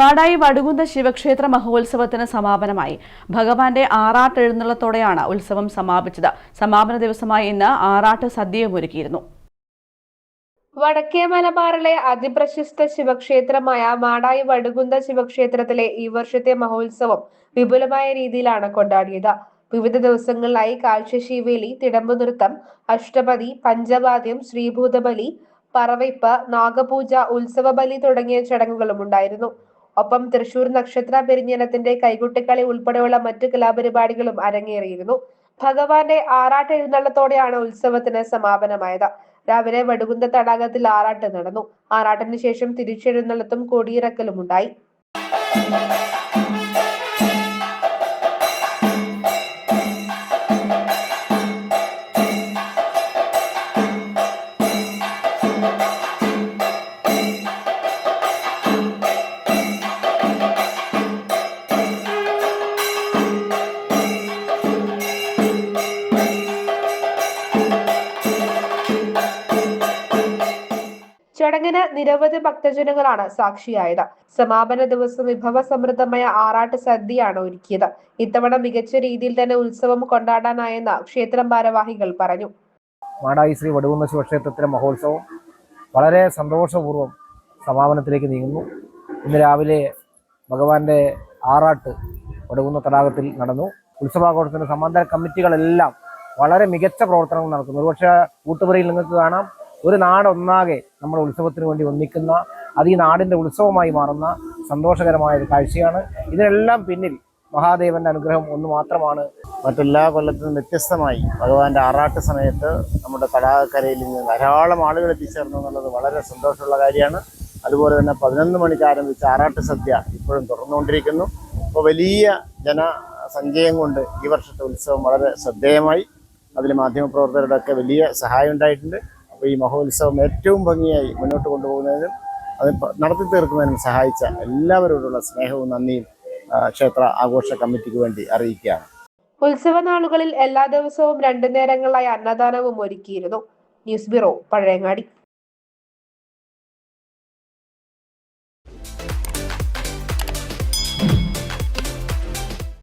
മാടായി വടുകുന്ത ശിവക്ഷേത്ര മഹോത്സവത്തിന് സമാപനമായി. ഭഗവാന്റെ ആറാട്ട് എഴുന്നള്ളത്തോടെയാണ് ഉത്സവം സമാപിച്ചത്. സമാപന ദിവസമായി ഇന്ന് ആറാട്ട് സദ്യയും ഒരുക്കിയിരുന്നു. വടക്കേ മലബാറിലെ അതിപ്രശസ്ത ശിവക്ഷേത്രമായ മാടായി വടുകുന്ത ശിവക്ഷേത്രത്തിലെ ഈ വർഷത്തെ മഹോത്സവം വിപുലമായ രീതിയിലാണ് കൊണ്ടാടിയത്. വിവിധ ദിവസങ്ങളിലായി കാഴ്ചശീവേലി തിടമ്പു നൃത്തം അഷ്ടപതി പഞ്ചവാദ്യം ശ്രീഭൂതബലി പറവയ്പ് നാഗപൂജ ഉത്സവബലി തുടങ്ങിയ ചടങ്ങുകളും ഉണ്ടായിരുന്നു. ഒപ്പം തൃശൂർ നക്ഷത്ര പെരിഞ്ഞനത്തിന്റെ കൈകൊട്ടിക്കളി ഉൾപ്പെടെയുള്ള മറ്റു കലാപരിപാടികളും അരങ്ങേറിയിരുന്നു. ഭഗവാന്റെ ആറാട്ട് എഴുന്നള്ളത്തോടെയാണ് ഉത്സവത്തിന് സമാപനമായത്. രാവിലെ വടുകുന്ത തടാകത്തിൽ ആറാട്ട് നടന്നു. ആറാട്ടിന് ശേഷം തിരിച്ചെഴുന്നള്ളത്തും കൊടിയിറക്കലും ഉണ്ടായി ചടങ്ങിന് നിരവധി ഭക്തജനങ്ങളാണ് സാക്ഷിയായത്. സമാപന ദിവസം വിഭവ സമൃദ്ധമായ ആറാട്ട് സദ്യയാണ് ഒരുക്കിയത്. ഇത്തവണ മികച്ച രീതിയിൽ തന്നെ ഉത്സവം കൊണ്ടാടാനായെന്ന് ക്ഷേത്രം ഭാരവാഹികൾ പറഞ്ഞു. മാടായി ശ്രീ വടുകുന്ന ശിവക്ഷേത്രത്തിലെ മഹോത്സവം വളരെ സന്തോഷപൂർവം സമാപനത്തിലേക്ക് നീങ്ങുന്നു. ഇന്ന് രാവിലെ ഭഗവാന്റെ ആറാട്ട് വടുകുന്ന തടാകത്തിൽ നടന്നു. ഉത്സവാഘോഷത്തിന് സമാന്തര കമ്മിറ്റികളെല്ലാം വളരെ മികച്ച പ്രവർത്തനങ്ങൾ നടക്കുന്നു. ഒരുപക്ഷെ കൂട്ടുപുരയിൽ നിങ്ങൾക്ക് കാണാം. ഒരു നാടൊന്നാകെ നമ്മുടെ ഉത്സവത്തിന് വേണ്ടി ഒന്നിക്കുന്ന അത് ഈ നാടിന്റെ ഉത്സവമായി മാറുന്ന സന്തോഷകരമായ ഒരു കാഴ്ചയാണ്. ഇതിനെല്ലാം പിന്നിൽ മഹാദേവന്റെ അനുഗ്രഹം ഒന്ന് മാത്രമാണ്. മറ്റെല്ലാ കൊല്ലത്തിനും വ്യത്യസ്തമായി ഭഗവാന്റെ ആറാട്ട് സമയത്ത് നമ്മുടെ തടാകക്കരയിൽ നിന്ന് ധാരാളം ആളുകൾ എത്തിച്ചേർന്നു എന്നുള്ളത് വളരെ സന്തോഷമുള്ള കാര്യമാണ്. അതുപോലെ തന്നെ പതിനൊന്ന് മണിക്ക് ആരംഭിച്ച ആറാട്ട് സദ്യ ഇപ്പോഴും തുടർന്നുകൊണ്ടിരിക്കുന്നു. അപ്പോൾ വലിയ ജനസഞ്ചയം കൊണ്ട് ഈ വർഷത്തെ ഉത്സവം വളരെ ശ്രദ്ധേയമായി. അതിൽ മാധ്യമപ്രവർത്തകരുടെ ഒക്കെ വലിയ സഹായം ഉണ്ടായിട്ടുണ്ട്. ഈ മഹോത്സവം ഏറ്റവും ഭംഗിയായി മുന്നോട്ട് കൊണ്ടുപോകുന്നതിനും അത് നടത്തി തീർക്കുന്നതിനും സഹായിച്ച എല്ലാവരോടുള്ള സ്നേഹവും നന്ദിയും ക്ഷേത്ര ആഘോഷ കമ്മിറ്റിക്ക് വേണ്ടി അറിയിക്കുകയാണ്. ഉത്സവ നാളുകളിൽ എല്ലാ ദിവസവും രണ്ടു നേരങ്ങളായി അന്നദാനവും ഒരുക്കിയിരുന്നു. News bureau Pazhayangadi.